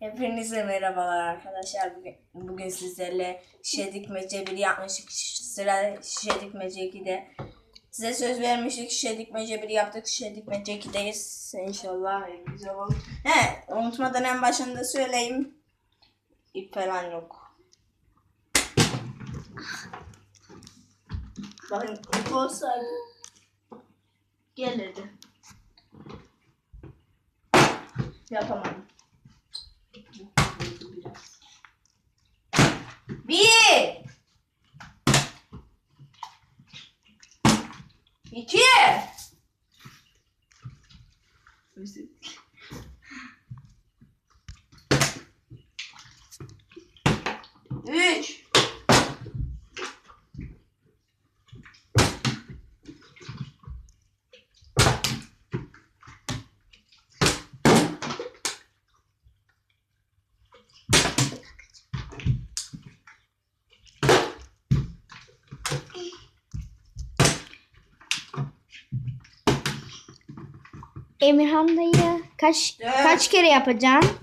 Hepinize merhabalar arkadaşlar. Bugün, bugün sizlerle şişe dikmece 1 yapmıştık. Sıra şişe dikmece 2'de. Size söz vermiştik şişe dikmece 1 yaptık. Şişe dikmece 2'deyiz. İnşallah güzel olur. He unutmadan en başında söyleyeyim. İp falan yok. Bakın ip olsaydı gelirdi. Yapamadım. Biraz. Bir. İki. Üç. Emirhan dayı kaç Evet. kaç kere yapacaksın?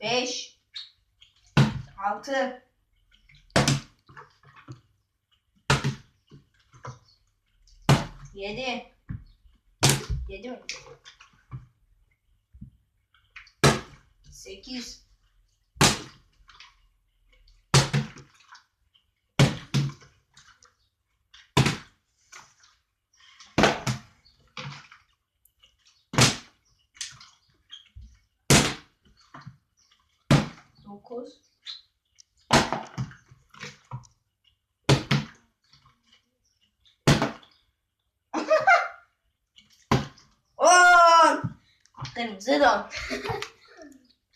Beş. Altı. Yedi. Yedi mi? Sekiz. Dokuz. On. Kırmızı don.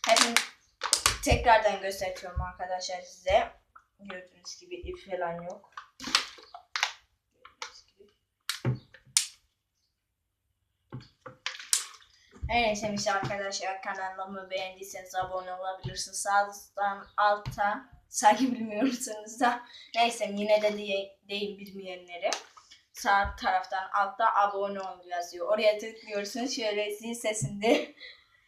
Hepin tekrardan gösteriyorum arkadaşlar size. Gördüğünüz gibi ip falan yok. Gördüğünüz gibi. Neyse işte arkadaşlar kanalımı beğendiyseniz abone olabilirsiniz. Sağdan alta sanki bilmiyorsanız da neyse yine de diye, değil bilmeyenlere. Sağ taraftan altta abone ol yazıyor. Oraya tıklıyorsunuz şöyle zil sesinde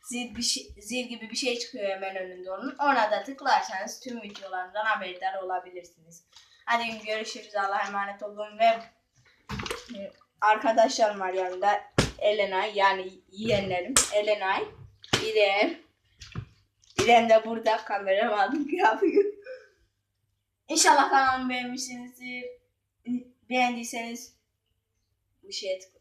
zil, bir şey- zil gibi bir şey çıkıyor hemen önünde onun. Ona da tıklarsanız tüm videolarımdan haberdar olabilirsiniz. Hadi görüşürüz. Allah'a emanet olun ve e, arkadaşlarım var yanında. Elenay yani yeğenlerim. Elenay, İrem. İrem de burada kameramanlık yapıyor. İnşallah kanalımı beğenmişsinizdir. Beğendiyseniz bu şeye tıklayın.